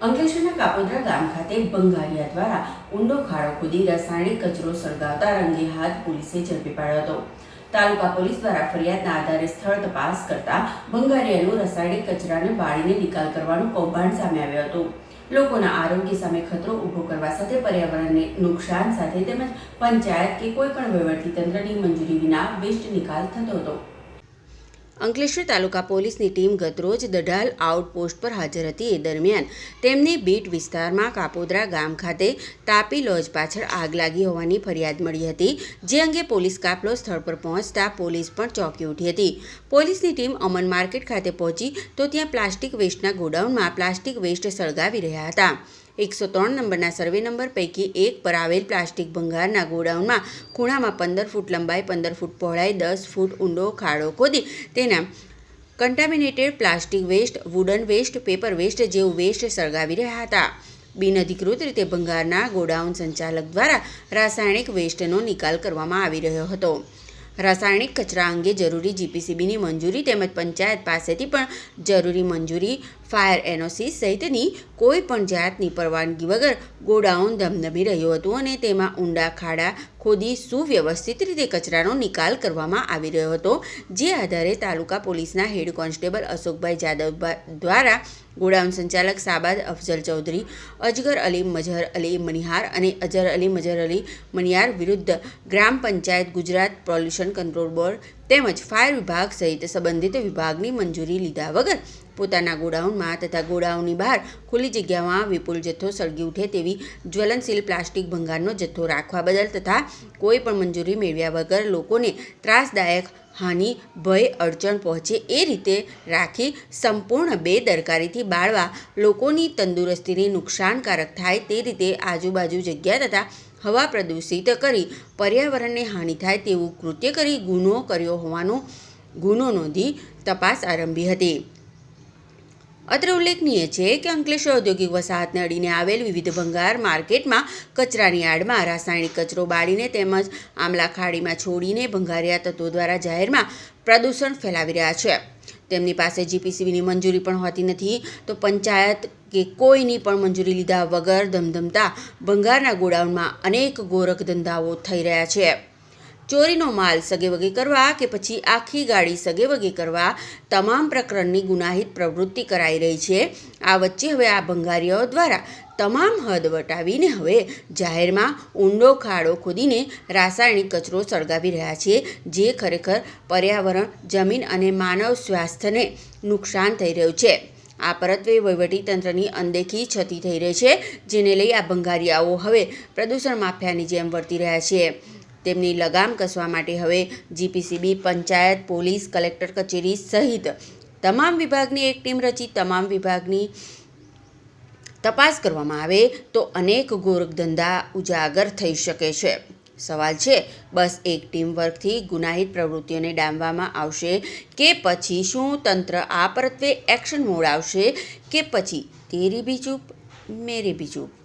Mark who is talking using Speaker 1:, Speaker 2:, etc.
Speaker 1: અંકલેશ્વરના કાપોદ્રા ગામ ખાતે બંગાળિયા દ્વારા ઊંડો ખાડો ખોદી રાસાયણિક કચરો સળગાવતા રંગે હાથ પોલીસે ઝડપી પાડ્યો હતો. તાલુકા પોલીસ દ્વારા ફરિયાદના આધારે સ્થળ તપાસ કરતા બંગાળિયાનું રાસાયણિક કચરાને બાળીને નિકાલ કરવાનું કૌભાંડ સામે આવ્યું હતું. લોકોના આરોગ્ય સામે ખતરો ઊભો કરવા સાથે પર્યાવરણને નુકસાન સાથે તેમજ પંચાયત કે કોઈ પણ વહીવટી તંત્રની મંજૂરી વિના વેસ્ટ નિકાલ થતો હતો. અંકલેશ્વર તાલુકા પોલીસની ટીમ ગતરોજ દઢાલ આઉટપોસ્ટ પર હાજર હતી. એ દરમિયાન તેમને બીટ વિસ્તારમાં કાપોદ્રા ગામ ખાતે તાપી લોજ પાછળ આગ લાગી હોવાની ફરિયાદ મળી હતી. જે અંગે પોલીસ કાફલો સ્થળ પર પહોંચતા પોલીસ પણ ચોંકી ઉઠી હતી. પોલીસની ટીમ અમન માર્કેટ ખાતે પહોંચી તો ત્યાં પ્લાસ્ટિક વેસ્ટના ગોડાઉનમાં પ્લાસ્ટિક વેસ્ટ સળગાવી રહ્યા હતા. એકસો ત્રણ નંબરના સર્વે નંબર પૈકી એક પર આવેલ પ્લાસ્ટિક ભંગારના ગોડાઉનમાં ખૂણામાં પંદર ફૂટ લંબાઈ, પંદર ફૂટ પહોળાઈ, દસ ફૂટ ઊંડો, ખાડો ખોદી તેના contaminated plastic waste wooden waste paper waste જેવું વેસ્ટ સળગાવી રહ્યા હતા. બિનઅધિકૃત રીતે ભંગારના ગોડાઉન સંચાલક દ્વારા રાસાયણિક વેસ્ટનો નિકાલ કરવામાં આવી રહ્યો હતો. રાસાયણિક કચરા અંગે જરૂરી જીપીસીબીની મંજૂરી તેમજ પંચાયત પાસેથી પણ જરૂરી મંજૂરી ફાયર એનઓસી સહિતની કોઈ પણ જાતની પરવાનગી વગર ગોડાઉન ધમધમી રહ્યું હતું અને તેમાં ઊંડા ખાડા, ખોદી સુવ્યવસ્થિત રીતે કચરાનો નિકાલ કરવામાં આવી રહ્યો હતો, જે આધારે તાલુકા પોલીસના હેડ કોન્સ્ટેબલ અશોકભાઈ જાદવ દ્વારા ગોડાઉન સંચાલક સાબાદ અફઝલ ચૌધરી, અજગર અલી મજહર અલી મનિહાર અને અજર અલી મજહર અલી મનિયાર વિરુદ્ધ ગ્રામ panchayat Gujarat pollution control board તેમજ ફાયર વિભાગ સહિત સંબંધિત વિભાગની મંજૂરી લીધા વગર પોતાના ગોડાઉનમાં તથા ગોડાઉનની બહાર ખુલ્લી જગ્યામાં વિપુલ જથ્થો સળગી ઉઠે તેવી જ્વલનશીલ પ્લાસ્ટિક ભંગારનો જથ્થો રાખવા બદલ તથા કોઈ પણ મંજૂરી મેળવ્યા વગર લોકોને ત્રાસદાયક હાનિ, ભય, અડચણ પહોંચે એ રીતે રાખી સંપૂર્ણ બેદરકારીથી બાળવા, લોકોની તંદુરસ્તીને નુકસાનકારક થાય તે રીતે આજુબાજુ જગ્યા તથા હવા પ્રદૂષિત કરી પર્યાવરણને હાનિ થાય તેવું કૃત્ય કરી ગુનો કર્યો હોવાનો ગુનો નોંધી તપાસ આરંભી હતી. અત્રે ઉલ્લેખનીય છે કે અંકલેશ્વર ઔદ્યોગિક વસાહતને અડીને આવેલ વિવિધ ભંગાર માર્કેટમાં કચરાની આડમાં રાસાયણિક કચરો બાળીને તેમજ આમલા ખાડીમાં છોડીને ભંગારિયા તત્વો દ્વારા જાહેરમાં પ્રદૂષણ ફેલાવી રહ્યા છે. તેમની પાસે જીપીસીબીની મંજૂરી પણ હોતી નથી તો પંચાયત કે કોઈની પણ મંજૂરી લીધા વગર ધમધમતા ભંગારના ગોડાઉનમાં અનેક ગોરખ ધંધાઓ થઈ રહ્યા છે. ચોરીનો માલ સગેવગે કરવા કે પછી આખી ગાડી સગેવગે કરવા તમામ પ્રકરણની ગુનાહિત પ્રવૃત્તિ કરાઈ રહી છે. આ વચ્ચે હવે આ ભંગારીઓ દ્વારા તમામ હદ વટાવીને હવે જાહેરમાં ઊંડો ખાડો ખોદીને રાસાયણિક કચરો સળગાવી રહ્યા છે, જે ખરેખર પર્યાવરણ, જમીન અને માનવ સ્વાસ્થ્યને નુકસાન થઈ રહ્યું છે. આ પરત્વે વહીવટીતંત્રની અનદેખી છતી થઈ રહી છે, જેને લઈ આ ભંગારિયાઓ હવે પ્રદૂષણ માફિયાની જેમ વર્તી રહ્યા છે. તેમની લગામ કસવા માટે હવે જીપીસીબી, પંચાયત, પોલીસ, કલેક્ટર કચેરી સહિત તમામ વિભાગની એક ટીમ રચી તમામ વિભાગની તપાસ કરવામાં આવે તો અનેક ગોરખધંધા ઉજાગર થઈ શકે છે. સવાલ છે, બસ એક ટીમ વર્કથી ગુનાહિત પ્રવૃત્તિઓને ડામવામાં આવશે કે પછી શું તંત્ર આ પરત્વે એક્શન મોડ આવશે કે પછી તેરી બી ચૂપ, મેરી બી ચૂપ?